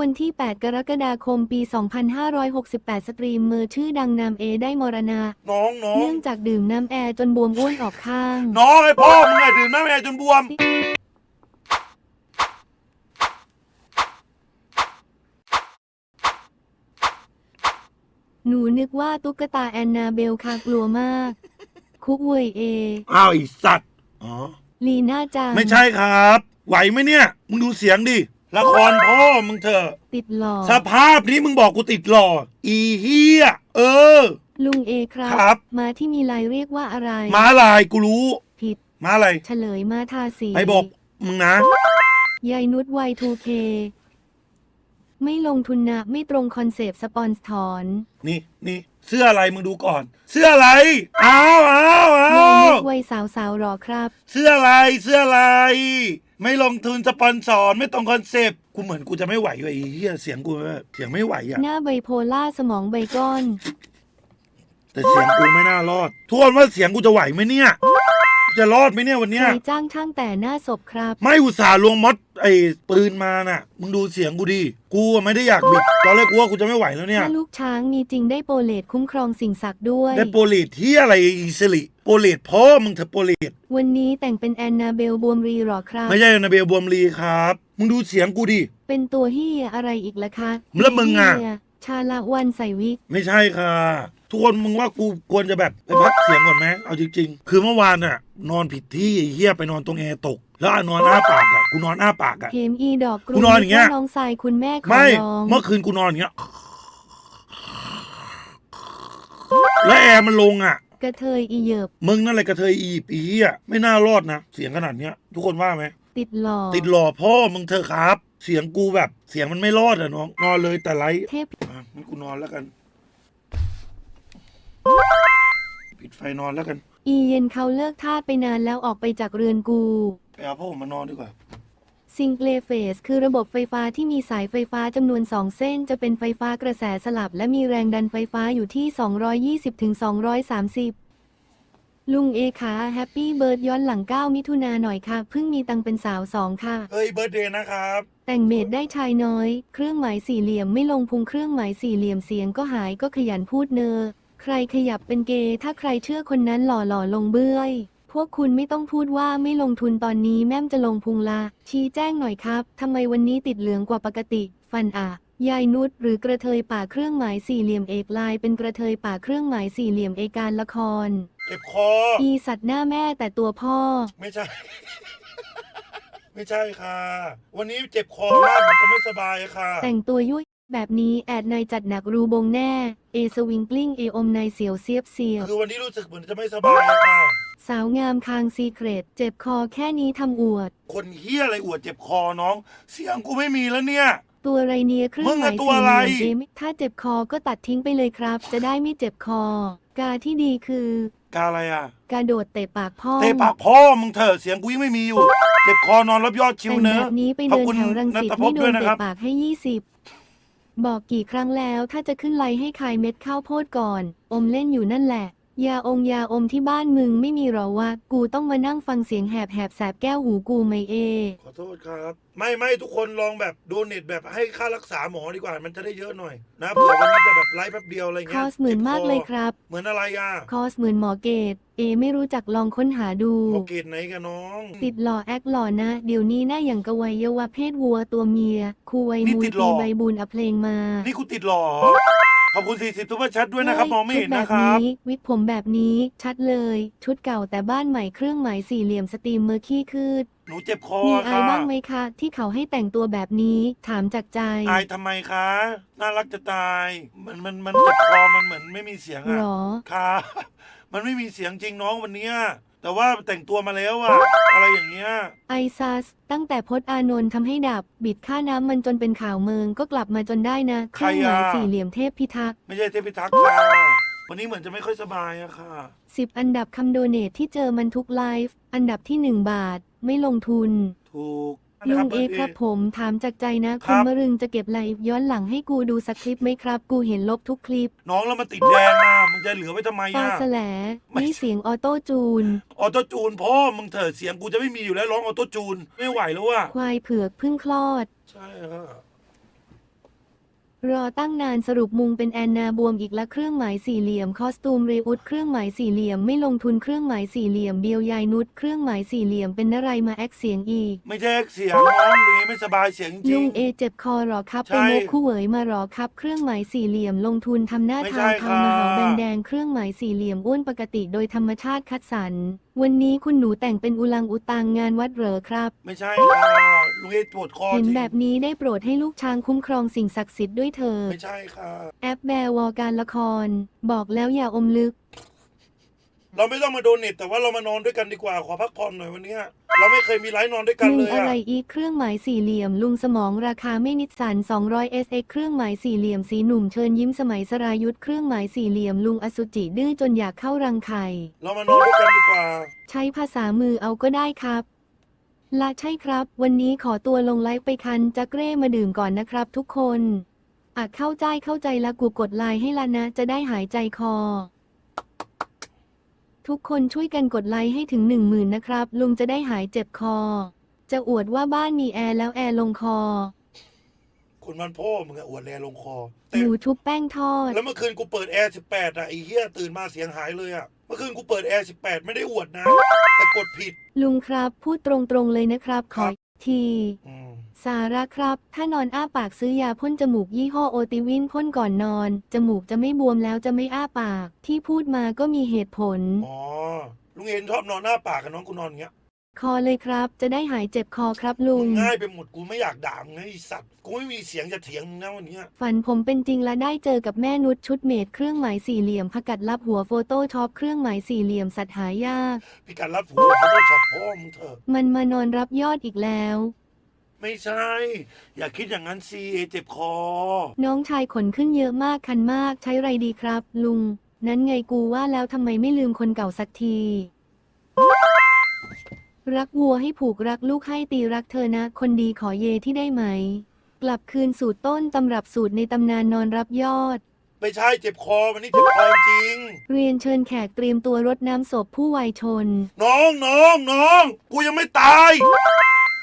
วันที่ 8 กรกฎาคม ปี 2568 สตรีมเมอร์ชื่อดังนามเอได้มรณะ น้องน้องเนื่องจากดื่มน้ำแอร์จนบวมอ้วนออกข้าง น้องไอ้พ่อมึงไงดื่มน้ำแอร์จนบวม หนูนึกว่าตุ๊กตาแอนนาเบลค่ะกลัวมาก คุกเวยเอ อ้าวไอีสัตว์ อ๋อ ลีน่าจัง ไม่ใช่ครับ ไหวไหมเนี่ย มึงดูเสียงดิ ละครพ่อมึงเถอะ ติดหล่อสภาพนี้มึงบอกกูติดหล่ออีเฮียเออ ลุงเอครับครับ มาที่มีลายเรียกว่าอะไรม้าลายกูรู้ผิดม้าอะไรเฉลยมาทาสีไปบอกมึงนะ ยายนุชวัย 2K ไม่ลงทุนนะไม่ตรงคอนเซปต์สปอนส์ถอนนี่นี่เสื้ออะไรมึงดูก่อน เสื้ออะไรอ้าวอ้าวอ้ายายนุวชวัยสาวสาวๆหรอครับ เสื้ออะไรเสื้ออะไร ไม่ลงทุนสปอนเซอร์ไม่ตรงคอนเซปต์กูเหมือนกูจะไม่ไหวว่ะไอ้เหี้ยเสียงกูแบบเสียงไม่ไหวอะ หน้าไบโพล่าสมองไบก้อน แต่เสียงกูไม่น่ารอดทุกคนว่าเสียงกูจะไหวไหมเนี่ย จะรอดไหมเนี่ยวันใคเนี้ยรจ้างช่างแต่หน้าศพครับ ไม่อุตส่าห์ลวงมดไอ้ปืนมาน่ะ มึงดูเสียงกูดิกูอะไม่ได้อยากบิด ตอนแรกกูว่ากูจะไม่ไหวแล้วเนี่ย ถ้าลูกช้างมีจริงได้โปรเลตคุ้มครองสิ่งศักดิ์ด้วย ได้โปรเลตที่อะไรอีสิริโปรเลตพ่อมึงเถอะโปรเลตวันนี้แต่งเป็นแอนนาเบลบวมรีหรอครับ ไม่ใช่นาเบลบวมลีครับ มึงดูเสียงกูดิ เป็นตัวเฮียอะไรอีกล่ะคะแล้วมึงอะ เหี้ยชาละวันใส่วิก ไม่ใช่ค่ะ ทุกคนมึงว่ากูควรจะแบบไปพักเสียงก่อนไหมเอาจริง ๆ คือเมื่อวานน่ะ นอนผิดที่ไอ้เฮียไปนอนตรงแอร์ตก แล้วนอนอ้าปากอะกูนอนอ้าปากอะเข็มอีดอกกรุกูนอนอย่างเงี้ยว่าน้องทรายคุณแม่ขอไม่ร้องเมื่อคืนกูนอนอย่างเงี้ยแล้วแอร์มันลงอะ กระเทยอีเหยิบมึงนั่นแหละกระเทยอีปีอะไม่น่ารอดนะ เสียงขนาดเนี้ย ทุกคนว่าไหม ติดหล่อติดหล่อพ่อมึงเธอะครับ เสียงกูแบบ เสียงมันไม่รอดอะน้องนอนเลยแต่ไลฟ์เทพ อะงั้นกูนอนแล้วกัน ปิดไฟนอนแล้วกัน อีเย็นเขาเลิกทาสไปนานแล้วออกไปจากเรือนกู ไปเอาผ้าห่มมานอนดีกว่า ซิงเ e ลเฟสคือระบบไฟฟ้าที่มีสายไฟฟ้าจำนวน 2 เส้น จะเป็นไฟฟ้ากระแสสลับ และมีแรงดันไฟฟ้าอยู่ที่ 220ถึง230ลุงเอขาแฮปปี้เบิร์ดย้อนหลัง 9 มิถุนาหน่อยค่ะ เพิ่งมีตังเป็นสาว2ค่ะเฮ้ยเบิร์ดเดย์นะครับ แต่งเมดได้ชายน้อย เครื่องหมายสี่เหลี่ยมไม่ลงพุงเครื่องหมายสี่เหลี่ยมเสียงก็หายก็ขยันพูดเนอ ใครขยับเป็นเกย์ถ้าใครเชื่อคนนั้นหล่อหล่อลงเบื้อย พวกคุณไม่ต้องพูดว่าไม่ลงทุนตอนนี้แม่มจะลงพุงละชี้แจ้งหน่อยครับ ทำไมวันนี้ติดเหลืองกว่าปกติ ฟันอะยายนุชหรือกระเทยป่าเครื่องหมายสี่เหลี่ยมเอกลายเป็นกระเทยป่าเครื่องหมายสี่เหลี่ยมเอการละคร เจ็บคอ อีสัตว์หน้าแม่แต่ตัวพ่อ ไม่ใช่ ไม่ใช่ค่ะ วันนี้เจ็บคอมากผมจะไม่สบายค่ะ แต่งตัวยุ่ย แบบนี้แอดนายจัดหนักรูบงแน่ เอสวิงกลิ้งเออมนายเสียวเสียบเสียว คือวันนี้รู้สึกเหมือนจะไม่สบายค่ะ สาวงามคางซีเครตเจ็บคอแค่นี้ทำอวด คนเฮียอะไรอวดเจ็บคอน้อง เสียงกูไม่มีแล้วเนี่ย ตัวไรเนียเครื่อมึงงหอะมายตัวสี่อะไรเหลี่ยมเอมถ้าเจ็บคอก็ตัดทิ้งไปเลยครับ จะได้ไม่เจ็บคอ กาที่ดีคือกาอะไรอะกาโดดเตะปากพ่อเตะปากพ่อมึงเถอะเสียงกูยังไม่มีอยู่ เจ็บคอนอนรับยอดชิวแต่งเนแบอะบนี้ไปขอบเดินคุณแถวรังสิตนัทพไม่บโดด้วยนนะคเตะรับปากให้ยี่สิบ บอกกี่ครั้งแล้วถ้าจะขึ้นไลน์ให้คายเม็ดข้าวโพดก่อน อมเล่นอยู่นั่นแหละ ยาองยาอมที่บ้านมึงไม่มีหรอวะ กูต้องมานั่งฟังเสียงแหบแหบๆแสบแก้วหูกูไหมเอ ขอโทษครับ ไม่ไม่ทุกคนลองแบบโดเนทแบบให้ค่ารักษาหมอดีกว่า มันจะได้เยอะหน่อย นะเผื่อวันนี้จะแบบไลฟ์แป๊บเดียวอะไรคเงี้อยสเหมือนมากเลยครับ เหมือนอะไรอะคอสเหมือนหมอเกต เอ ไม่รู้จักลองค้นหาดู โอเกตไหนกันน้องติดหล่อแอคหล่อนะ เดี๋ยวนี้หน้าอย่างกะวัยเยาวเพศวัวตัวเมียครูวัยนี่มุยติดหล่ตีอใบบุญเอาเพลงมา นี่กูติดหรอ ขอบคุณ 40ทุกประชัดด้วยนะครับมองไม่เห็นชุดแบนะบครับนี้วิกผมแบบนี้ชัดเลย ชุดเก่าแต่บ้านใหม่เครื่องหมายสี่เหลี่ยมสตรีมเมอร์ขี้คืด หนูเจ็บคอมีอาค่ะยบ้างไหมคะ ที่เขาให้แต่งตัวแบบนี้ถามจากใจ อายทำไมคะ น่ารักจะตาย มันมันมันเจ็บคอมันเหมือนไม่มีเสียงหรอะอ ค่ะ มันไม่มีเสียงจริงน้องวันเนี้ย แต่ว่าแต่งตัวมาแล้วอะอะไรอย่างเงี้ย ไอซัสตั้งแต่พจน์อานนท์ทำให้ดับ บิดค่าน้ำมันจนเป็นข่าวเมืองก็กลับมาจนได้นะเครื่องหมายสี่เหลี่ยมเทพพิทักษ์ไม่ใช่เทพิทักษ์ค่ะวันนี้เหมือนจะไม่ค่อยสบายอะค่ะ สิบอันดับคำโดเนทที่เจอมันทุกไลฟ์ อันดับที่หนึ่งบาท ไม่ลงทุน ถูก ลุนะงเอบิร์ดครับผมถามจากใจนะคคุรัณบมะรึงจะเก็บไลฟ์ย้อนหลังให้กูดูสักคลิปไหมครับ กูเห็นลบทุกคลิป น้องแล้วมันติดแดงอะมึงจะเหลือไว้ทำไมปออะแสลไม่นี่เสียงออโต้จูน ออโต้จูนพ่อมึงเถอะเสียงกูจะไม่มีอยู่แล้วร้องออโต้จูนไม่ไหวแล้วอะควายเผือกเพิ่งคลอด ใช่ค่ะ รอตั้งนานสรุปมุงเป็นแอนนาบวมอีกละเครื่องหมายสี่เหลี่ยมคอสตูมเรอุดเครื่องหมายสี่เหลี่ยมไม่ลงทุนเครื่องหมายสี่เหลี่ยมเบียวยายนุชเครื่องหมายสี่เหลี่ยมเป็นนไรมาแอคเสียงอีก ไม่ใช่เสียงน้องลุงเอไม่สบายเสียงจริลุง งเอเจ็บคอหรอครับใช่ ไปมุกคู่เหวยมาหรอครับ เครื่องหมายสี่เหลี่ยมลงทุนทำหน้าไม่ทาใช่งครับทำมาหาแบงแดงเครื่องหมายสี่เหลี่ยมอ้วนปกติโดยธรรมชาติคัดสรรวันนี้คุณหนูแต่งเป็นอุลังอุตังงานวัดเหรอครับ ไม่ใช่ค่ะลุงเอปวดคอเห็นจริงแบบนี้ได้โปรดให้ลูกช้างคุ้มครองสิ่งศักดิ์สิทธิ์ด้วยเถิดไม่ใช่ค่ะ แอปแบร์วอการละคร บอกแล้วอย่าอมลึก เราไม่ต้องมาโดนเน็ตแต่ว่าเรามานอนด้วยกันดีกว่าขอพักผ่อนหน่อยวันเนี้ยเราไม่เคยมีไลฟ์นอนด้วยกันลุเลงยอะไรอะอีกเครื่องหมายสี่เหลี่ยมลุงสมองราคาไม่นิสสัน 200 SX เครื่องหมายสี่เหลี่ยมสีหนุ่มเชิญยิ้มสมัยสรายุทธเครื่องหมายสี่เหลี่ยมลุงอสุจิดื้อจนอยากเข้ารังไข่ เรามานอนด้วยกันดีกว่า ใช้ภาษามือเอาก็ได้ครับ ละใช่ครับ วันนี้ขอตัวลงไลฟ์ไปคันจักเร่มาดื่มก่อนนะครับทุกคนอะเข้าใจเข้าใจละกูกดไลน์ให้ละนะจะได้หายใจคอ ทุกคนช่วยกันกดไลค์ให้ถึงหนึ่งหมื่นนะครับ ลุงจะได้หายเจ็บคอ จะอวดว่าบ้านมีแอร์แล้วแอร์ลงคอคนมันพ่อมึงอะอวดแรลงคอหแต่มูชุบแป้งทอด แล้วเมื่อคืนกูเปิดแอร์18อะไอ้เหี้ยตื่นมาเสียงหายเลยอะเมื่อคืนกูเปิดแอร์18ไม่ได้อวดนะ แต่กดผิดลุงครับ พูดตรงๆเลยนะครับ ขอครับอีกที อืม สาระครับ ถ้านอนอ้าปากซื้อยาพ่นจมูกยี่ห้อโอติวินพ่นก่อนนอน จมูกจะไม่บวมแล้วจะไม่อ้าปาก ที่พูดมาก็มีเหตุผล อ๋อ ลุงเอ็นชอบนอนหน้าปากกับน้องกูนอนอย่างเงี้ย คอเลยครับ จะได้หายเจ็บคอครับลุมึงงง่ายไปหมดกูไม่อยากด่ามึงนะไอ้สัตว์ กูไม่มีเสียงจะเถียงมึงนะวันเนี้ยฝันผมเป็นจริงและได้เจอกับแม่นุชชุดเมดเครื่องหมายสี่เหลี่ยมพกัดรับหัวโฟโต้ช็อปเครื่องหมายสี่เหลี่ยมสัตว์หายาก พี่การรับหัวเขาต้องชอบพ่อมึงเถอะ มันมานอนรับยอดอีกแล้ว ไม่ใช่ อย่าคิดอย่างนั้นสิเอเจ็บคอ น้องชายขนขึ้นเยอะมากคันมากใช้ไรดีครับ ลุง นั้นไงกูว่าแล้วทำไมไม่ลืมคนเก่าสักที รักวัวให้ผูกรักลูกให้ตีรักเธอนะ คนดีขอเยที่ได้ไหม กลับคืนสูตรต้นตำรับสูตรในตำนานนอนรับยอด ไม่ใช่เจ็บคอวันนี้เจ็บคอจริง เรียนเชิญแขกเตรียมตัวรดน้ำศพผู้วัยชน น้องน้องน้อง กูยังไม่ตาย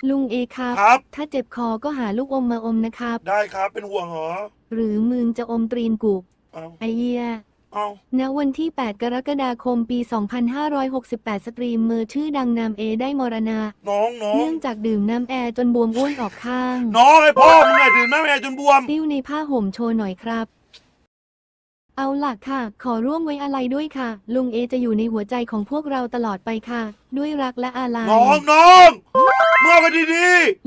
ลุงเอครับ ครับ ถ้าเจ็บคอก็หาลูกอมมาอมนะครับ ได้ครับเป็นห่วงเหรอหรือมึงจะอมตรีนกุบเอาไอเยียเอาณวันที่ 8 กรกฎาคมปี 2568 สตรีมเมอร์ชื่อดังนามเอได้มรณะน้องน้องเนื่องจากดื่มน้ำแอร์จนบวมอ้วนออกข้าง น้องไอ้พ่อมึงไงดื่มน้ำแอร์จนบวม ติ้วในผ้าห่มโชว์หน่อยครับ เอาล่ะค่ะ ขอร่วมไว้อะไรด้วยค่ะ ลุงเอจะอยู่ในหัวใจของพวกเราตลอดไปค่ะ ด้วยรักและอาลัยน้องน้องเมื่อกันดี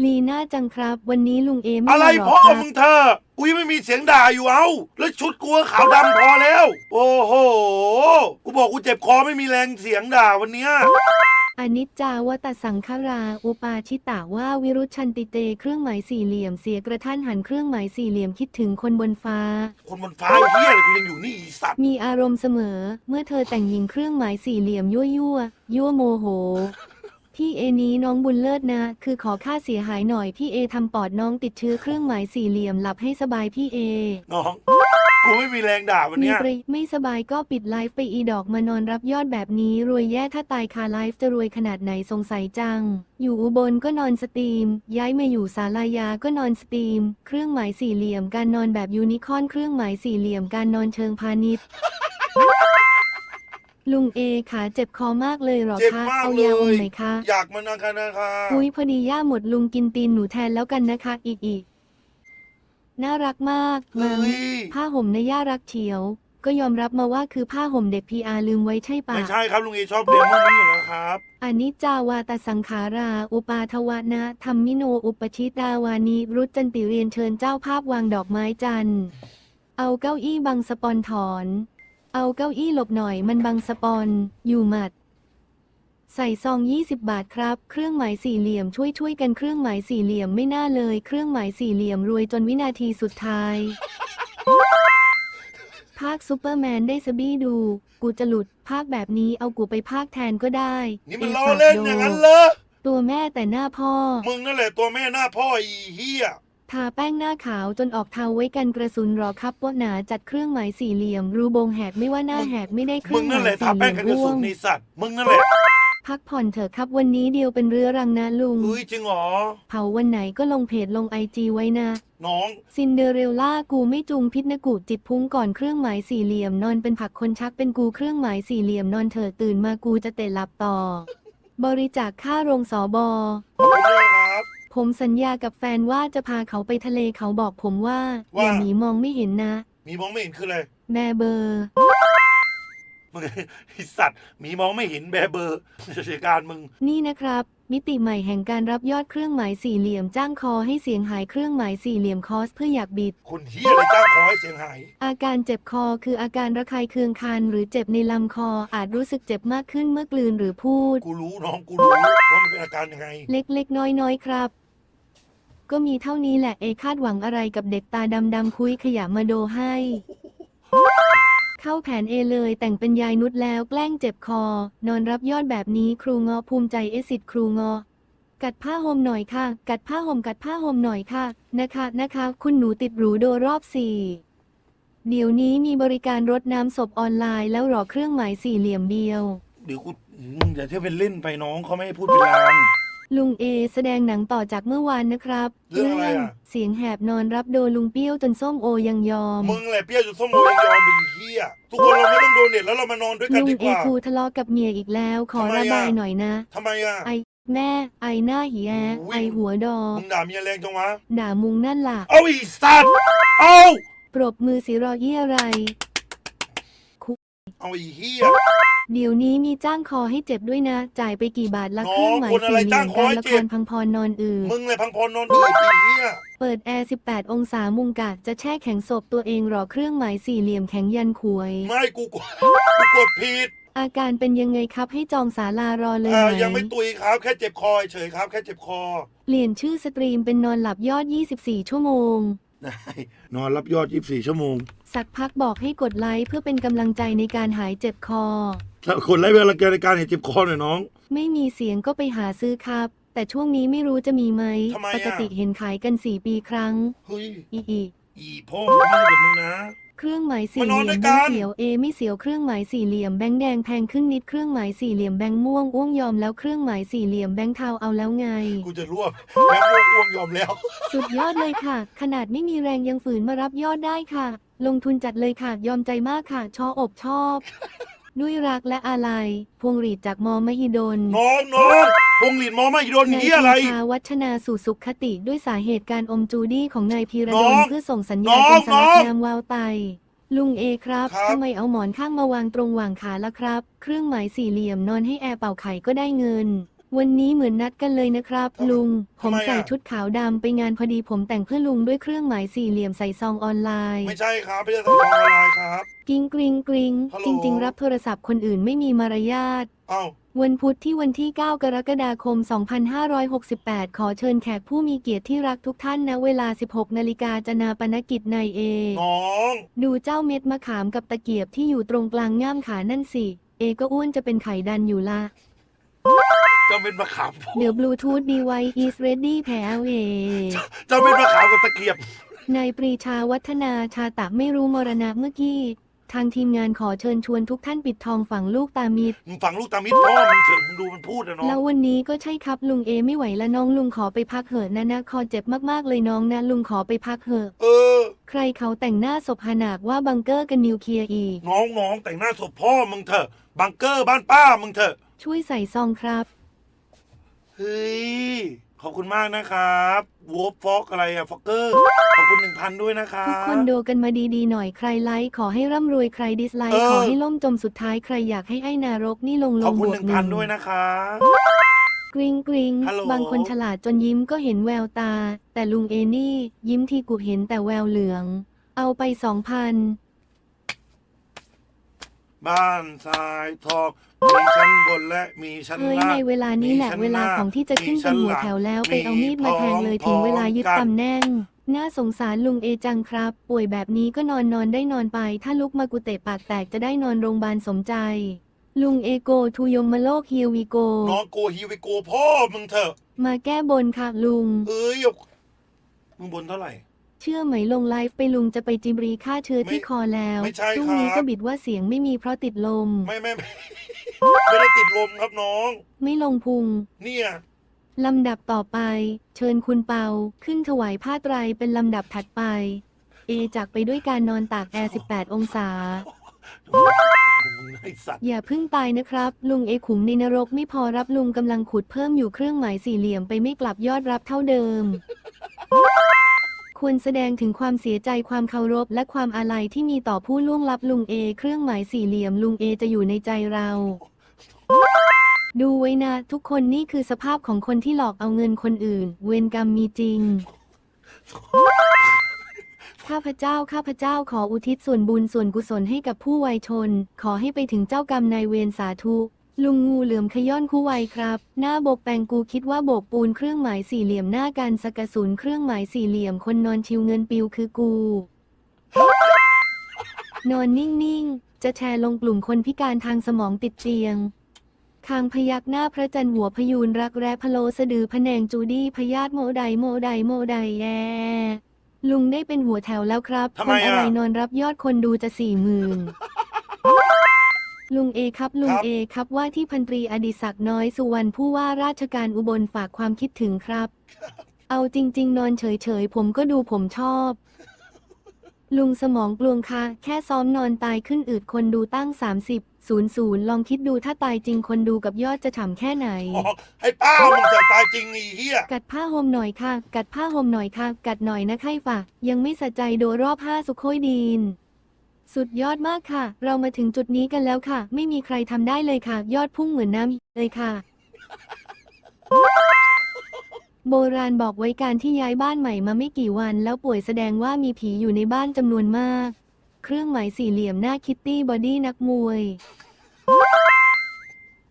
ลีน่าจังครับ วันนี้ลุงเอๆไม่อะไรมาหรอพ่อกครับมึงเธอกูยังไม่มีเสียงด่าอยู่เอา แล้วชุดกูก็ขาวดำพอแล้ว โอ้โห กูบอกกูเจ็บคอไม่มีแรงเสียงด่าวันเนี้ย อนิจจาวตสังขารา อุปาชิตาว่าวิรุชชันติเต เครื่องหมายสี่เหลี่ยมเสียกระท่านหันเครื่องหมายสี่เหลี่ยมคิดถึงคนบนฟ้า คนบนฟ้าไอ้เฮียเลยกูยังอยู่นี่อีสัตว์ มีอารมณ์เสมอ เมื่อเธอแต่งหญิงเครื่องหมายสี่เหลี่ยมยั่วยั่วยั่วโมโห พี่เอนี้น้องบุญเลิศนะ คือขอค่าเสียหายหน่อย พี่เอทำปอดน้องติดเชื้อเครื่องหมายสี่เหลี่ยมหลับให้สบายพี่เอ น้อง กูไม่มีแรงด่าวันมีเนี้ยปริไม่สบายก็ปิดไลฟ์ไปอีดอกมานอนรับยอดแบบนี้ รวยแย่ถ้าตายคาไลฟ์จะรวยขนาดไหนสงสัยจัง อยู่อุบลก็นอนสตรีม ย้ายมาอยู่ศาลายาก็นอนสตรีม เครื่องหมายสี่เหลี่ยมการนอนแบบยูนิคอร์นเครื่องหมายสี่เหลี่ยมการนอนเชิงพาณิชย์ ลุงเอขาเจ็บคอมากเลยเหรอเจ็บคะมากเอาเลยาอมไหมคะอยากมานาคานาคาอุ้ยพอดีย่าหมดลุงกินตีนหนูแทนแล้วกันนะคะ อีกอีกน่ารักมากเฮ้มั้งยผ้าห่มนะย่ารักเฉียว ก็ยอมรับมาว่าคือผ้าห่มเด็กพีอาลืมไว้ใช่ปะ ไม่ใช่ครับลุงเอชอบเดมอนนี้อยู่แล้วครับ อนิจจาวาตสังขารา อุปาทวนะธรรมิโนอุปชิตาวานิรุจจันติเรียนเชิญเจ้าภาพวางดอกไม้จันทร์เอาเก้าอี้บังสปอนถอน เอาเก้าอี้หลบหน่อยมันบังสปอน อยู่หมัด ใส่ซอง 20 บาทครับ เครื่องหมายสี่เหลี่ยมช่วยช่วยกันเครื่องหมายสี่เหลี่ยมไม่น่าเลย เครื่องหมายสี่เหลี่ยมรวยจนวินาทีสุดท้าย ภาคซูเปอร์แมนได้สบี้ดู กูจะหลุด ภาคแบบนี้เอากูไปภาคแทนก็ได้นี่มันเอล้อฝากเล่นโดอย่างนั้นเหรอตัวแม่แต่หน้าพ่อ มึงนั่นแหละตัวแม่หน้าพ่ออีเฮีย ทาแป้งหน้าขาวจนออกเทาไว้กันกระสุนหรอครับว่าหนาจัดเครื่องหมายสี่เหลี่ยม รูบงแหกไม่ว่าหน้าแหกไม่ได้เคมึรื่องงหนั่มานยแหละสี่ทาเหแป้ลี่งยมกันกระร่วสุงนในสัตว์ มึงนั่นแหละพักผ่อนเถอะครับวันนี้เดียวเป็นเรื้อรังนะลุง อุ้ยจริงเหรอ เผาวันไหนก็ลงเพจลงไอจีไว้นะ น้อง ซินเดอเรลล่ากูไม่จูงพิษนะกูจิตพุ้งก่อนเครื่องหมายสี่เหลี่ยมนอนเป็นผักคนชักเป็นกูเครื่องหมายสี่เหลี่ยมนอนเถิดตื่นมากูจะเตะหลับต่อ บริจาคค่าโรงสอบอขอบคุณด้วยครับ ผมสัญญากับแฟนว่าจะพาเขาไปทะเลเขาบอกผมว่าว่า อย่าหมีมองไม่เห็นนะหมีมองไม่เห็นคืออะไรแบเบอร์ มึงไอสัตว์หมีมองไม่เห็นแบเบอร์จัดการมึง นี่นะครับ มิติใหม่แห่งการรับยอดเครื่องหมายสี่เหลี่ยมจ้างคอให้เสียงหายเครื่องหมายสี่เหลี่ยมคอสเพื่ออยากบิด คนเฮียอะไรจ้างขอให้เสียงหาย อาการเจ็บคอคืออาการระคายเคืองคันหรือเจ็บในลำคออาจรู้สึกเจ็บมากขึ้นเมื่อกลืนหรือพูด กูรู้น้องกูรู้ว่ามันเป็นอาการยังไง เล็กๆ น้อยๆ ครับ ก็มีเท่านี้แหละเอคาดหวังอะไรกับเด็กตาดำๆคุยขยะมาโดให้ เข้าแผนเอเลยแต่งเป็นยายนุชแล้วแกล้งเจ็บคอ นอนรับยอดแบบนี้ครูงอภูมิใจเอสิทธิ์ครูงอ กัดผ้าห่มหน่อยค่ะ กัดผ้าห่มกัดผ้าห่มหน่อยค่ะ นะคะนะคะ คุณหนูติดหรูโดรอบสี่เดี๋ยวนี้มีบริการรดน้ำศพออนไลน์แล้วหรอเครื่องหมายสี่เหลี่ยมเดียว เดี๋ยวกูอย่าเที่ยวเป็นเล่นไปน้องเขาไม่ให้พูดเป็นลาง ลุงเอแสดงหนังต่อจากเมื่อวานนะครับเรื่องอะไรอะ เสียงแหบนอนรับโดนลุงเปี้ยวจนส้มโอยังยอมมึงแหละเปี้ยจุดส้มโอยังยอมไปอีเฮียทุกคนเราไม่ต้องโดนเน็ตแล้วเรามานอนด้วยกันลุงดีเอกว่า คูทะเลาะกับเมียอีกแล้ว ขอทำไมระอะบายหน่อยนะ ทำไมอะ ไอแม่ ไอหน้าเหียอุ๊ย ไอหัวดอ มึงด่าเมียแรงจังวะ ด่ามุงนั่นล่ะ เอาอีสัตว์เอาปรบมือสิรอเยี่ยอะไร เอาอีเฮีย เดี๋ยวนี้มีจ้างคอให้เจ็บด้วยนะ จ่ายไปกี่บาทละน้องเครื่องหมายคนอะไรสี่เหลี่จ้ายงมคอการให้ละเจ็คบรพังพรนอนอืดมึงเลยพังพรนอนอืดอีเฮียเปิดแอร์ 18 องศามุงกะจะแช่แข็งศพตัวเองหรอเครื่องหมายสี่เหลี่ยมแข็งยันขวย ไม่กูกดกูกดผิดอาการเป็นยังไงครับให้จองศาลารอเลยอ่าไหมยังไม่ตุยครับ แค่เจ็บคอเฉยครับ แค่เจ็บคอ เปลี่ยนชื่อสตรีมเป็นนอนหลับยอด 24 ชั่วโมงได้นอนรับยอด 24 ชั่วโมง สักพักบอกให้กดไลค์เพื่อเป็นกำลังใจในการหายเจ็บคอแล้ว คนไร้เวลาแกในการเห็นเจ็บคอหน่อยน้อง ไม่มีเสียงก็ไปหาซื้อครับ แต่ช่วงนี้ไม่รู้จะมีไหม ทำไมอะ ปกติเห็นขายกัน4ปีครั้ง เฮ้ยอีอีอีพ่อมึงไม่ได้กับมึงนะ เครื่องหมายสี่มานเหอนลี่ยด้มวยแบกังนค์เขียวเอไม่เสียวเครื่องหมายสี่เหลี่ยมแบงค์แดงแพงขึ้นนิดเครื่องหมายสี่เหลี่ยมแบงค์ม่วงอ้วงยอมแล้วเครื่องหมายสี่เหลี่ยมแบงค์เทาเอาแล้วไง กูจะรวบแม่งม่วงอ้วงยอมแล้ว สุดยอดเลยค่ะ ขนาดไม่มีแรงยังฝืนมารับยอดได้ค่ะ ลงทุนจัดเลยค่ะ ยอมใจมากค่ะ ชอบอกชอบ ด้วยรักและอาลัย พวงหรีดจากมอมหิดลน้องน้องพงหลีดมอไม่โดนนายเฮียอะไรพีชาวัฒนาสู่สุขคติด้วยสาเหตุการอมจูดี้ของนายพีระน้ดอลงเพื่อส่งสัญน้ญาณองเป็นสลักน้องนามวาวไต ลุงเอครับครับ ทำไมเอาหมอนข้างมาวางตรงหว่างขาล่ะครับ เครื่องหมายสี่เหลี่ยมนอนให้แอร์เป่าไข่ก็ได้เงิน วันนี้เหมือนนัดกันเลยนะครับ ลุง ผมใส่ชุดขาวดำไปงานพอดีผมแต่งเพื่อลุงด้วยเครื่องหมายสี่เหลี่ยมใส่ซองออนไลน์ ไม่ใช่ครับไม่ใช่ทางออนไลน์ครับ กริงกริงกริงฮัลโหลจริง ๆ รับโทรศัพท์คนอื่นไม่มีมารยาทเอ้าวันพุธที่วันที่ 9 กรกฎาคม 2568 ขอเชิญแขกผู้มีเกียรติที่รักทุกท่านณเวลา 16 นาฬิกาจะนาปนกิจนายเอน้องดูเจ้าเม็ดมะขามกับตะเกียบที่อยู่ตรงกลางง่ามขานั่นสิ เอก็อ้วนจะเป็นไข่ดันอยู่ละ เจ้าเป็นมะขามเดี๋ยวบลูทูธ device is ready แผลเอเจ้าเป็นมะขามกับตะเกียบนายปรีชาวัฒนาชาตะไม่รู้มรณะเมื่อกี้ ทางทีมงานขอเชิญชวนทุกท่านปิดทองฝังลูกตามิดมึงฟังลูกตามิดพ่อมึงเถอะมึงดูมันพูดนะน้องแล้ววันนี้ก็ใช่ครับลุงเอไม่ไหวแล้วน้องลุงขอไปพักเหอะนะนะคอเจ็บมากๆเลยน้องนะลุงขอไปพักเหอะ เออ ใครเขาแต่งหน้าศพหนากว่าบังเกอร์กันนิวเคลียร์อีกน้องน้องแต่งหน้าศพพ่อมึงเถอะบังเกอร์บ้านป้ามึงเถอะ ช่วยใส่ซองครับ เฮ้ย ขอบคุณมากนะครับวอฟฟอกอะไรอะฟอกเกอร์ ขอบคุณหนึ่งพันด้วยนะคะทุกคนดูกันมาดีๆหน่อยใครไลค์ขอให้ร่ำรวยใครดิสไลเอค์อขอให้ล่มจมสุดท้ายใครอยากให้ไอ้นารกนี่ลงลขอบงคุณบวหกนึ่งหพันึ่นงด้วยนะคะกริงกริงฮัลโหล บางคนฉลาดจนยิ้มก็เห็นแววตา แต่ลุงเอนี่ ยิ้มทีกูเห็นแต่แววเหลือง เอาไปสองพัน บ้านทรายทอง มีชั้นบนและมีชั้นเฮ้ยล่างในเวลานี้แหละมีชั้นเวลาหน้าของที่จะขึ้นมีชั้เป็นนหัวหลังแถวแล้วไปมีเอามีดมาแทงเลยพร้อมถึงเวลายึดพร้อมกันตำแหน่งน่าสงสารลุงเอจังครับ ป่วยแบบนี้ก็นอนนอนได้นอนไป ถ้าลุกมากุเตะปากแตกจะได้นอนโรงพยาบาลสมใจ ลุงเอโกทูยมมาโลกเฮียวีโก น้องโกฮิวิโกพ่อมึงเถอะมาแก้บนค่ะลุง เอ้ยมึงบนเท่าไหร่ เชื่อไหมลงไลฟ์ไปลุงจะไปจิบรีฆ่าเชื้อที่ไม่คอแล้วไม่ใช่พรุ่งนี้ครับก็บิดว่าเสียงไม่มีเพราะติดลม ไม่ไม่ไม่ ไม่ได้ติดลมครับน้อง ไม่ลงพุง เนี่ยลำดับต่อไป เชิญคุณเปา ขึ้นถวายผ้าไตรเป็นลำดับถัดไป เอจากไปด้วยการนอนตากแอร์ 18 องศา มึงไอ้สัตว์อย่าเพิ่งตายนะครับ ลุงเอขุมในนรกไม่พอรับลุงกำลังขุดเพิ่มอยู่เครื่องหมายสี่เหลี่ยมไปไม่กลับยอดรับเท่าเดิม ควรแสดงถึงความเสียใจความเคารพ และความอาลัยที่มีต่อผู้ล่วงลับลุงเอ เครื่องหมายสี่เหลี่ยมลุงเอจะอยู่ในใจเรา ดูไว้นะ ทุกคนนี่คือสภาพของคนที่หลอกเอาเงินคนอื่น เวรกรรมมีจริง ข้าพเจ้าข้าพเจ้าขออุทิศส่วนบุญส่วนกุศลให้กับผู้วัยชน ขอให้ไปถึงเจ้ากรรมนายเวรสาธุ ลุงงูเหลือมขย้อนคู่วัยครับ หน้าโบกแปงกูคิดว่าโบกปูนเครื่องหมายสี่เหลี่ยมหน้าการสกสุนเครื่องหมายสี่เหลี่ยมคนนอนชิวเงินปิวคือกู นอนนิ่งๆ จะแชร์ลงกลุ่มคนพิการทางสมองติดเตียง คางพยักหน้าพระจันทร์หัวพยูนรักแร้พะโลสะดือพะแนงจูดี้พยาธิโมไดโมไดโมไดแยลุงได้เป็นหัวแถวแล้วครับทำคไมนอะอะไรนอนรับยอดคนดูจะสี่หมื่น ลุงเอครับลุงครับเอครับว่าที่พันตรีอดิศักดิ์น้อยสุวรรณผู้ว่าราชการอุบลฝากความคิดถึงครับ เอาจริง ๆ นอนเฉยๆผมก็ดูผมชอบ ลุงสมองกลวงคะแค่ซ้อมนอนตายขึ้นอืดคนดูตั้ง 30 00 ลองคิดดูถ้าตายจริงคนดูกับยอดจะฉ่ำแค่ไหน อ๋อไอ้ป้ามึงจะตายจริงไอ้เหี้ยกัดผ้าห่มหน่อยค่ะ กัดผ้าห่มหน่อยค่ะ กัดหน่อยนะไข้ฝะยังไม่สะใจโดรอบห้าสุโคยดีน สุดยอดมากค่ะ เรามาถึงจุดนี้กันแล้วค่ะ ไม่มีใครทำได้เลยค่ะ ยอดพุ่งเหมือนน้ำเลยค่ะ โบราณบอกไว้การที่ย้ายบ้านใหม่มาไม่กี่วัน แล้วป่วยแสดงว่ามีผีอยู่ในบ้านจำนวนมาก เครื่องหมายสี่เหลี่ยมหน้าคิตตี้บอดี้นักมวย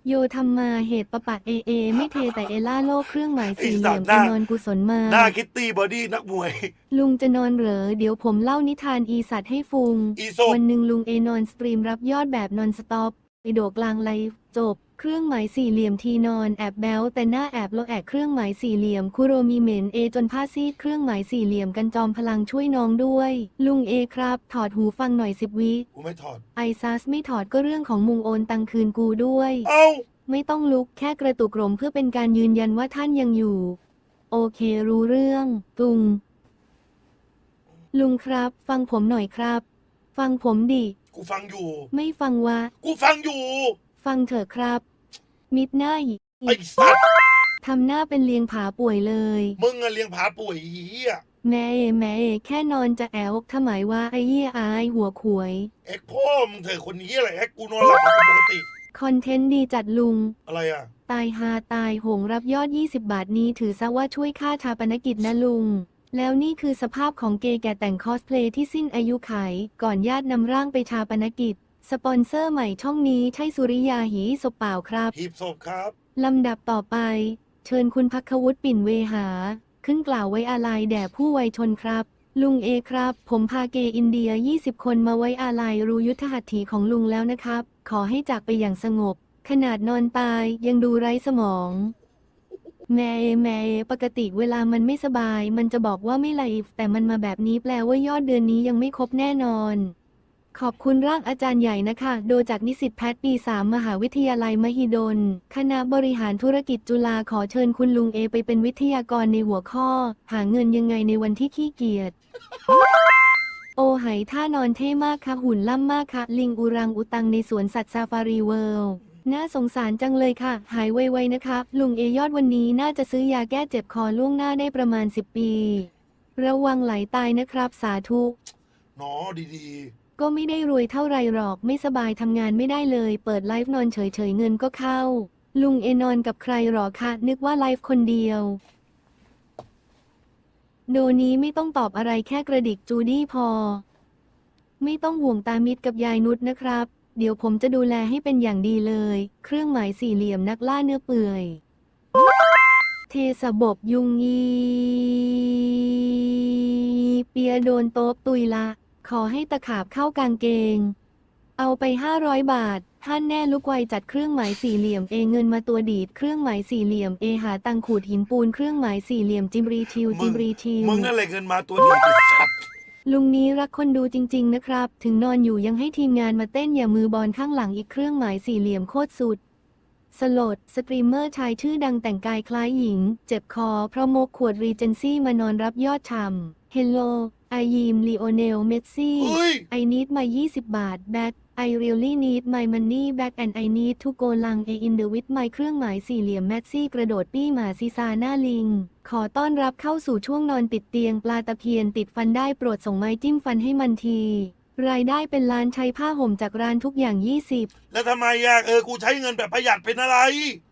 โยทำมาเหตุประปัดเอเอ ไม่เทแต่เอล่าโลกเครื่องหมายสี่เหลี่ยมไปนอนกุศลมา หน้าคิตตี้บอดี้นักมวย ลุงจะนอนเหรอ เดี๋ยวผมเล่านิทานอีสัตว์ให้ฟุงอีโซวันหนึ่งลุงเอนอนสตรีมรับยอดแบบนอนสต็อปไปโดกลางไลฟ์จบ เครื่องหมายสี่เหลี่ยมทีนอนแอบแบลแต่หน้าแอบโลแอกเครื่องหมายสี่เหลี่ยมคุโรมีเหมนเอจนผ้าซีดเครื่องหมายสี่เหลี่ยมกันจอมพลังช่วยน้องด้วย ลุงเอครับ ถอดหูฟังหน่อยสิบวิกูไม่ถอด ไอซัสไม่ถอดก็เรื่องของมุงโอนตังคืนกูด้วย เอ้าไม่ต้องลุกแค่กระตุกลมเพื่อเป็นการยืนยันว่าท่านยังอยู่ โอเครู้เรื่อง ตุง ลุงครับ ฟังผมหน่อยครับ ฟังผมดิ กูฟังอยู่ ไม่ฟังวะ กูฟังอยู่ ฟังเถอะครับ มิดหน้าอีกไอ้สัตว์ทำหน้าเป็นเลียงผาป่วยเลยมึงอะเลี้ยงผาป่วยไอ้เหี้ยแม่เอแม่เอแค่นอนจะแอลทำไมายว่าไอ้เหี้ยอายหัวขวย เอ็กพ่อมึงเถอะคนเหี้ยอะไรเอ็กกูนอนหลับปกติ คอนเทนต์ดีจัดลุง อะไรอะตายฮาตายโหงรับยอด 20 บาทนี้ถือซะว่าช่วยค่าชาปนกิจนะลุง แล้วนี่คือสภาพของเกย์แก่แต่งคอสเพลย์ที่สิ้นอายุไขก่อนญาตินำร่างไปชาปนกิจ สปอนเซอร์ใหม่ช่องนี้ใช่สุริยาหีศพเปล่าครับ หีบศพครับ ลำดับต่อไป เชิญคุณพักวุฒิปิ่นเวหา ขึ้นกล่าวไว้อาลัยแด่ผู้วัยชนครับ ลุงเอครับ ผมพาเกย์อินเดีย 20 คนมาไว้อาลัยรู้ยุทธหัตถีของลุงแล้วนะครับ ขอให้จากไปอย่างสงบ ขนาดนอนตายยังดูไร้สมอง แม่เอแม่เอปกติเวลามันไม่สบาย มันจะบอกว่าไม่ไลฟ์แต่มันมาแบบนี้แปลว่ายอดเดือนนี้ยังไม่ครบแน่นอน ขอบคุณร่างอาจารย์ใหญ่นะคะ โดยจากนิสิตแพทย์ปี 3 มหาวิทยาลัยมหิดล คณะบริหารธุรกิจจุฬาขอเชิญคุณลุงเอไปเป็นวิทยากรในหัวข้อ หาเงินยังไงในวันที่ขี้เกียจ โอไหท่านอนเท่มากค่ะ หุ่นล่ำมากค่ะ ลิงอุรังอุตังในสวนสัตว์ซาฟารีเวิลด์น่าสงสารจังเลยค่ะ หายไวๆนะคะ ลุงเอยอดวันนี้น่าจะซื้อยาแก้เจ็บคอล่วงหน้าได้ประมาณ 10 ปี ระวังไหลตายนะครับสาธุ หนอดี ก็ไม่ได้รวยเท่าไรหรอกไม่สบายทำงานไม่ได้เลย เปิดไลฟ์นอนเฉยๆเงินก็เข้า ลุงเอนอนกับใครหรอคะนึกว่าไลฟ์คนเดียว โดนี้ไม่ต้องตอบอะไรแค่กระดิกจูดี้พอ ไม่ต้องห่วงตามิดกับยายนุชนะครับ เดี๋ยวผมจะดูแลให้เป็นอย่างดีเลย เครื่องหมายสี่เหลี่ยมนักล่าเนื้อเปื่อย เทสบบยุงยีเปียโดนโต๊บตุยละ ขอให้ตะขาบเข้ากางเกง เอาไป500บาท ท่านแน่ลุกไวจัดเครื่องหมายสี่เหลี่ยมเอเงินมาตัวดีดเครื่องหมายสี่เหลี่ยมเอหาตังขูดหินปูนเครื่องหมายสี่เหลี่ยมจิมรีทิวๆจิมรีทิว มึงนั่นแหละเงินมาตัวดีไอ้สัตว์ลุงนี้รักคนดูจริง ๆ นะครับ ถึงนอนอยู่ยังให้ทีมงานมาเต้นอย่ามือบอลข้างหลังอีกเครื่องหมายสี่เหลี่ยมโคตรสุด สลด สตรีมเมอร์ชายชื่อดังแต่งกายคล้ายหญิง เจ็บคอ เพราะโมกขวดรีเจนซี่มานอนรับยอดชำเฮลโล ไอยิมลีโอเนล เมสซี่ เฮ้ย I need my 20 บาท back I really need my money back and I need to go ลัง A in the with my เครื่องหมายสี่เหลี่ยมแมทซี่กระโดดปี้หมาซีซาหน้าลิง ขอต้อนรับเข้าสู่ช่วงนอนติดเตียงปลาตะเพียนติดฟันได้โปรดส่งไม้จิ้มฟันให้มันที รายได้เป็นล้านใช้ผ้าห่มจากร้านทุกอย่าง 20แล้วทำไมอะเออ กูใช้เงินแบบประหยัดเป็นอะไร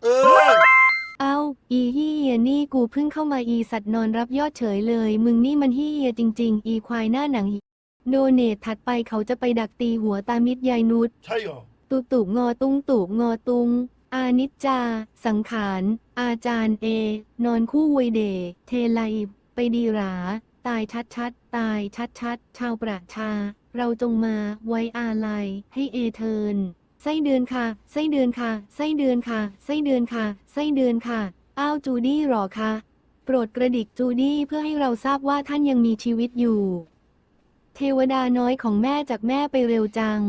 เออ เอ้าอีเฮียนี่กูเพิ่งเข้ามาอีสัตว์นอนรับยอดเฉยเลย มึงนี่มันเฮียจริง ๆ อีควายหน้าหนังโดเนทถัดไปเขาจะไปดักตีหัวตามิดยายนุชใช่เหรอตุตุงอตุงตุงอตุง อานิจจา สังขาร อาจารย์เอ นอนคู่เวยเด เทไลไปดีหรา ตายชัดชัดๆตายชัดชัดๆชาวประชา เราจงมาไว้อาลัยให้เอเทิร์น ไส้เดือนค่ะ ไส้เดือนค่ะ ไส้เดือนค่ะ ไส้เดือนค่ะ ไส้เดือนค่ะอ้าวจูดี้หรอคะโปรดกระดิกจูดี้เพื่อให้เราทราบว่าท่านยังมีชีวิตอยู่ เทวดาน้อยของแม่จากแม่ไปเร็วจัง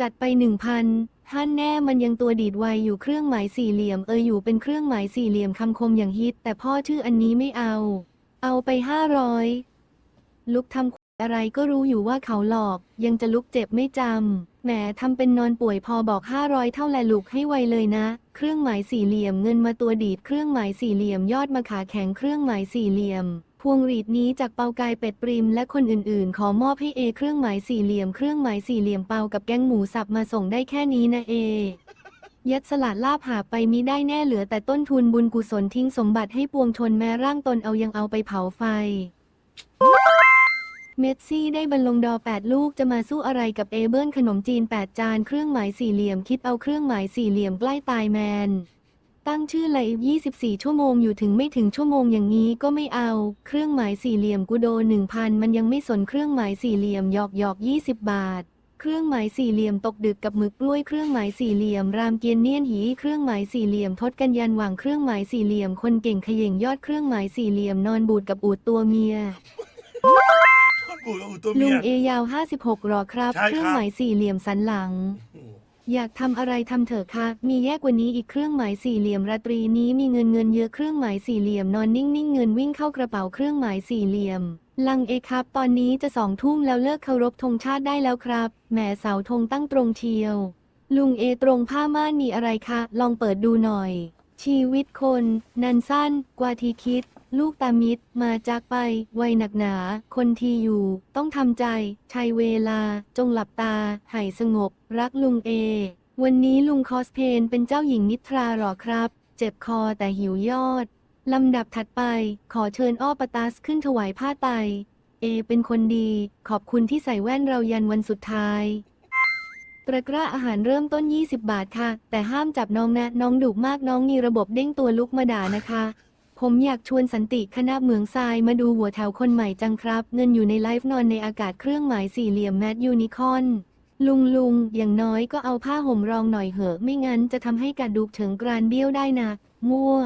จัดไปหนึ่งพันท่านแน่มันยังตัวดีดไวอยู่เครื่องหมายสี่เหลี่ยมเอออยู่เป็นเครื่องหมายสี่เหลี่ยมคำคมอย่างฮิต แต่พ่อชื่ออันนี้ไม่เอา เอาไปห้าร้อยลุกทำ อะไรก็รู้อยู่ว่าเขาหลอก ยังจะลุกเจ็บไม่จำแหมทำเป็นนอนป่วยพอบอกห้ารอยเท่าแลลุกให้ไวเลยนะ เครื่องหมายสี่เหลี่ยมเงินมาตัวดีดเครื่องหมายสี่เหลี่ยมยอดมาขาแข็งเครื่องหมายสี่เหลี่ยม พวงหรีดนี้จากเปากายเป็ดปริมและคนอื่นๆ ขอมอบให้เอเครื่องหมายสี่เหลี่ยมเครื่องหมายสี่เหลี่ยมเปากับแกงหมูสับมาส่งได้แค่นี้นะเอยัดสลัดลาบหาไปมิได้แน่เหลือแต่ต้นทุนบุญกุศลทิ้งสมบัติให้ปวงชนแม้ร่างตนเอายังเอาไปเผาไฟ เมสซี่ได้บรรลงดอ 8 ลูกจะมาสู้อะไรกับเอเบิร์นขนมจีน 8 จานเครื่องหมายสี่เหลี่ยมคิดเอาเครื่องหมายสี่เหลี่ยมใกล้ตายแมน ตั้งชื่อไลฟ์24 ชั่วโมงอยู่ถึงไม่ถึงชั่วโมงอย่างนี้ก็ไม่เอา เครื่องหมายสี่เหลี่ยมกูโด 1,000 มันยังไม่สนเครื่องหมายสี่เหลี่ยมหยอกหยอก20 บาทเครื่องหมายสี่เหลี่ยมตกดึกกับมึกกล้วยเครื่องหมายสี่เหลี่ยมรามเกียรเนียนหีเครื่องหมายสี่เหลี่ยมทศกัญญันหว่างเครื่องหมายสี่เหลี่ยมคนเก่งขย่งยอดเครื่องหมายสี่เหลี่ยมนอนบูดกับอูดตัวเมีย กูกับตัวลุเมีงย เอยาว 56หรอครับ ใช่ครับ เครื่องหมายสี่เหลี่ยมสันหลัง อยากทำอะไรทำเถอะค่ะ มีแยกกว่านี้อีกเครื่องหมายสี่เหลี่ยมราตรีนี้มีเงินเงินเยอะเครื่องหมายสี่เหลี่ยมนอนนิ่งนิ่งเงินวิ่งเข้ากระเป๋าเครื่องหมายสี่เหลี่ยม ลังเอครับ ตอนนี้จะสองทุ่มแล้วเลิกเคารพธงชาติได้แล้วครับแหมเสาธงตั้งตรงเชียว ลุงเอตรงผ้าม่านมีอะไรคะ ลองเปิดดูหน่อย ชีวิตคน นันสั้น กว่าที่คิด ลูกตามิตรมาจากไปวัยหนักหนา คนที่อยู่ ต้องทำใจ ใช้เวลา จงหลับตาให้สงบ รักลุงเอ วันนี้ลุงคอสเพนเป็นเจ้าหญิงนิทราหรอครับ เจ็บคอแต่หิวยอด ลำดับถัดไป ขอเชิญอ้อปตัสขึ้นถวายผ้าไต เอเป็นคนดี ขอบคุณที่ใส่แว่นเรายันวันสุดท้ายตะกร้าอาหารเริ่มต้น 20 บาทค่ะ แต่ห้ามจับน้องนะ น้องดุมากน้องมีระบบเด้งตัวลุกมาด่านะคะ ผมอยากชวนสันติคณะเหมืองทรายมาดูหัวแถวคนใหม่จังครับ เงินอยู่ในไลฟ์นอนในอากาศเครื่องหมายสี่เหลี่ยมแมทยูนิคอนลุงลุงอย่างน้อยก็เอาผ้าห่มรองหน่อยเหอะ ไม่งั้นจะทำให้กระดูกถึงกรานเบี้ยวได้นะมั่ว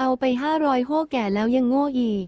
เอาไปห้าร้อยโห่แก่แล้วยังโง่อีก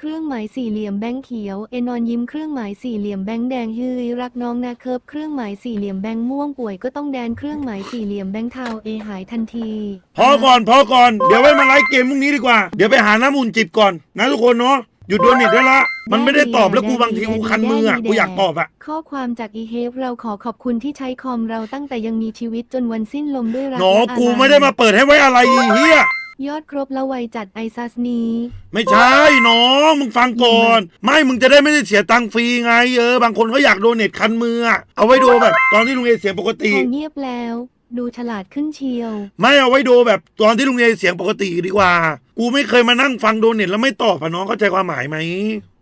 เครื่องหมายสี่เหลี่ยมแบงค์เขียว เอนอนยิ้มเครื่องหมายสี่เหลี่ยมแบงค์แดงฮือรักน้องนะเคิบเครื่องหมายสี่เหลี่ยมแบงค์ม่วงป่วยก็ต้องแดนเครื่องหมายสี่เหลี่ยมแบงค์เทาเอหายทันที พอก่อนพอก่อน เดี๋ยวไว้มาไลฟ์เกมพรุ่งนี้ดีกว่า เดี๋ยวไปหาน้ำอุ่นจิบก่อน นะทุกคนเนาะ หยุดโดนเน็ตได้ละ มันไม่ได้ตอบแล้วกูบางทีกูคันมืออะ กูอยากตอบอะ ข้อความจากอีเฮฟเราขอขอบคุณที่ใช้คอมเราตั้งแต่ยังมีชีวิตจนวันสิ้นลมด้วยรักหนอ และอาลัยกูไม่ได้มาเปิดให้ไว้อะไรอีเฮีย ยอดครบแล้ววัยจัดไอซัสนี้ ไม่ใช่น้องมึงฟังก่อน ไม่มึงจะได้ไม่ได้เสียตังค์ฟรีไงเออบางคนเขาอยากโดเน็ตคันมืออะเอาไว้ดูแบบ ตอนที่ลุงเอเสียงปกติ พอเงียบแล้ว ดูฉลาดขึ้นเชียว ไม่เอาไว้ดูแบบตอนที่ลุงเอเสียงปกติดีกว่า กูไม่เคยมานั่งฟังโดเน็ตแล้วไม่ตอบอะน้องเข้าใจความหมายไหม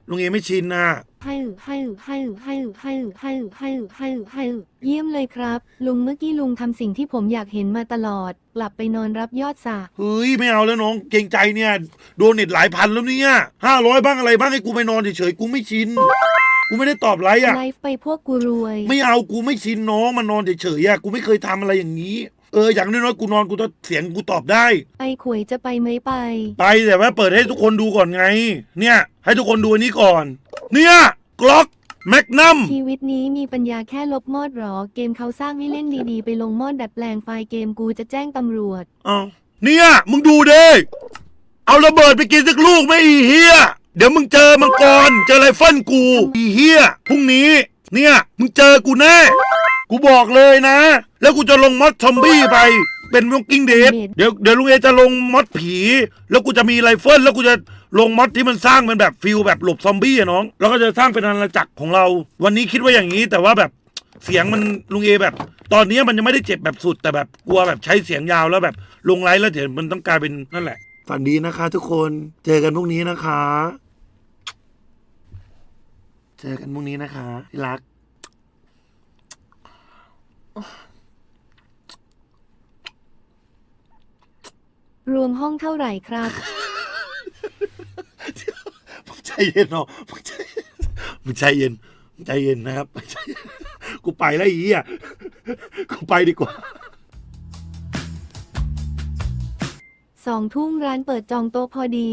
ลุงเอไม่ชินนะให้ให้ให้ให้ให้ให้ให้ให้ให้เยี่ยมเลยครับ ลุงเมื่อกี้ลุงทำสิ่งที่ผมอยากเห็นมาตลอด กลับไปนอนรับยอดสากเฮ้ยไม่เอาแล้วน้องเกรงใจเนี่ย โดเน็ตหลายพันแล้วเนี่ยห้าร้อยบ้างอะไรบ้างให้กูไปนอนเฉยๆกูไม่ชินกูไม่ได้ตอบไลค์อะไลฟ์ไปพวกกูรวย ไม่เอากูไม่ชินน้องมานอนเฉยๆอะกูไม่เคยทำอะไรอย่างนี้ เอออย่างน้อยๆกูนอนกูต้องเสียงกูตอบได้ ไอ้ขวยจะไปไหมไป ไปแต่ว่าเปิดให้ทุกคนดูก่อนไง เนี่ย ให้ทุกคนดูอันนี้ก่อน เนี่ยกล็อกแมกนัม ชีวิตนี้มีปัญญาแค่ลบมอดหรอ เกมเขาสร้างให้เล่นดีๆ ไปลงมอดดัดแปลงไฟล์เกมกูจะแจ้งตำรวจ เอาเนี่ย มึงดูเด้เอาระเบิดไปกินสักลูกไหมอีเฮียเดี๋ยวมึงเจอมังกร เจอไรเฟิลกู อีเฮียพรุ่งนี้ เนี่ย มึงเจอกูแน่ กูบอกเลยนะ แล้วกูจะลงมอดซอมบี้ไป เป็นวงกิ้งเดดเดี๋ยวเดี๋ยวลุงเอจะลงมอดผี แล้วกูจะมีไรเฟิลแล้วกูจะลงมอดที่มันสร้างเป็นแบบฟิลแบบหลบซอมบี้อะน้อง แล้วก็จะสร้างเป็นอาณาจักรของเรา วันนี้คิดว่าอย่างนี้แต่ว่าแบบเสียงมันลุงเอแบบ ตอนนี้มันยังไม่ได้เจ็บแบบสุดแต่แบบกลัวแบบใช้เสียงยาวแล้วแบบลงไลฟ์แล้วเดี๋ยวมันต้องกลายเป็นนั่นแหละ ฝันดีนะคะทุกคนเจอกันพรุ่งนี้นะคะ เจอกันพรุ่งนี้นะคะที่รัก รวมห้องเท่าไหร่ครับ มึงใจเย็นเนาะมึงใจมึงใจเย็นมึงใจเย็นนะครับมึงใจเย็นกูไปแล้วไอีอะกูไปดีกว่า สองทุ่มร้านเปิดจองโต๊ะพอดี